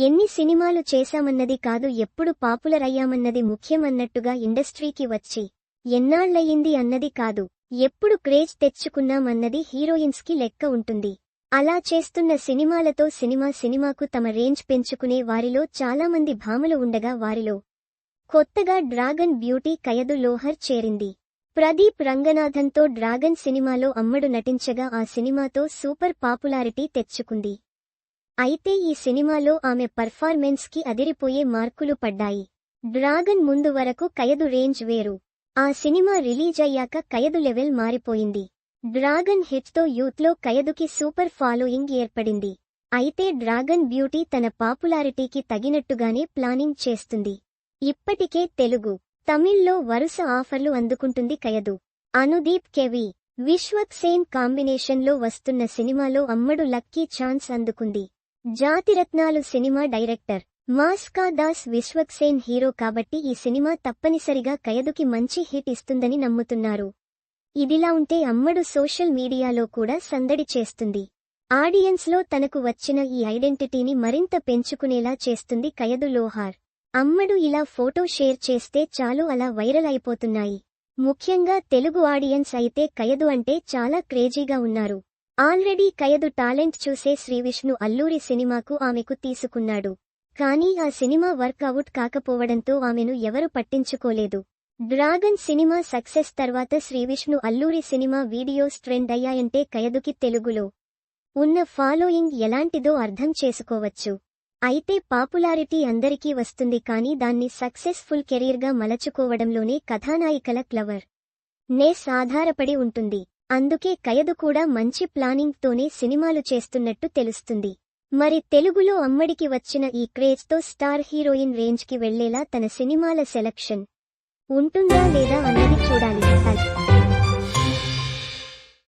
ఎన్ని సినిమాలు చేశామన్నది కాదు ఎప్పుడు పాపులర్ అయ్యామన్నది ముఖ్యమన్నట్టుగా ఇండస్ట్రీకి వచ్చి ఎన్నాళ్ళయ్యింది అన్నది కాదు ఎప్పుడు క్రేజ్ తెచ్చుకున్నామన్నది హీరోయిన్స్కి లెక్క ఉంటుంది. అలా చేస్తున్న సినిమాలతో సినిమా సినిమాకు తమ రేంజ్ పెంచుకునే వారిలో చాలామంది భామలు ఉండగా వారిలో కొత్తగా డ్రాగన్ బ్యూటీ కయదు లోహర్ చేరింది. ప్రదీప్ రంగనాథన్తో డ్రాగన్ సినిమాలో అమ్మడు నటించగా ఆ సినిమాతో సూపర్ పాపులారిటీ తెచ్చుకుంది. అయితే ఈ సినిమాలో ఆమె పర్ఫార్మెన్స్కి అదిరిపోయే మార్కులు పడ్డాయి. డ్రాగన్ ముందు వరకు కయదు రేంజ్ వేరు. ఆ సినిమా రిలీజ్ అయ్యాక కయదు లెవెల్ మారిపోయింది. డ్రాగన్ హిట్తో యూత్లో కయదుకి సూపర్ ఫాలోయింగ్ ఏర్పడింది. అయితే డ్రాగన్ బ్యూటీ తన పాపులారిటీకి తగినట్టుగానే ప్లానింగ్ చేస్తుంది. ఇప్పటికే తెలుగు తమిళ్ళో వరుస ఆఫర్లు అందుకుంటుంది కయదు. అనుదీప్ కెవి విశ్వక్ సేన్ కాంబినేషన్లో వస్తున్న సినిమాలో అమ్మడు లక్కీ ఛాన్స్ అందుకుంది. Jathiratnalu cinema director Mass Ka Das Vishwaksen hero కాబట్టి ఈ సినిమా తప్పనిసరిగా కయదుకి మంచి హిట్ ఇస్తుందని నమ్ముతున్నారు. ఇదిలా ఉంటే అమ్మడు సోషల్ మీడియాలో కూడా సందడి చేస్తుంది. ఆడియన్స్లో తనకు వచ్చిన ఈ ఐడెంటిటీని మరింత పెంచుకునేలా చేస్తుంది కయదు లోహార్. అమ్మడు ఇలా ఫోటో షేర్ చేస్తే చాలు అలా వైరల్ అయిపోతున్నాయి. ముఖ్యంగా తెలుగు ఆడియన్స్ అయితే కయదు అంటే చాలా క్రేజీగా ఉన్నారు. ఆల్రెడీ కయదు టాలెంట్ చూసే శ్రీవిష్ణు అల్లూరి సినిమాకు ఆమెకు తీసుకున్నాడు. కానీ ఆ సినిమా వర్కౌట్ కాకపోవడంతో ఆమెను ఎవరు పట్టించుకోలేదు. డ్రాగన్ సినిమా సక్సెస్ తర్వాత శ్రీవిష్ణు అల్లూరి సినిమా వీడియోస్ ట్రెండ్ అయ్యాయంటే కయదుకి తెలుగులో ఉన్న ఫాలోయింగ్ ఎలాంటిదో అర్థం చేసుకోవచ్చు. అయితే పాపులారిటీ అందరికీ వస్తుంది కానీ దాన్ని సక్సెస్ఫుల్ కెరీర్గా మలచుకోవడంలోనే కథానాయికల క్లవర్ నేస్ ఆధారపడి ఉంటుంది. అందుకే కయదు కూడా మంచి ప్లానింగ్ తోనే సినిమాలు చేస్తున్నట్టు తెలుస్తుంది. మరి తెలుగులో అమ్మడికి వచ్చిన ఈ క్రేజ్తో స్టార్ హీరోయిన్ రేంజ్కి వెళ్ళేలా తన సినిమాల సెలక్షన్ ఉంటుందా లేదా అన్నది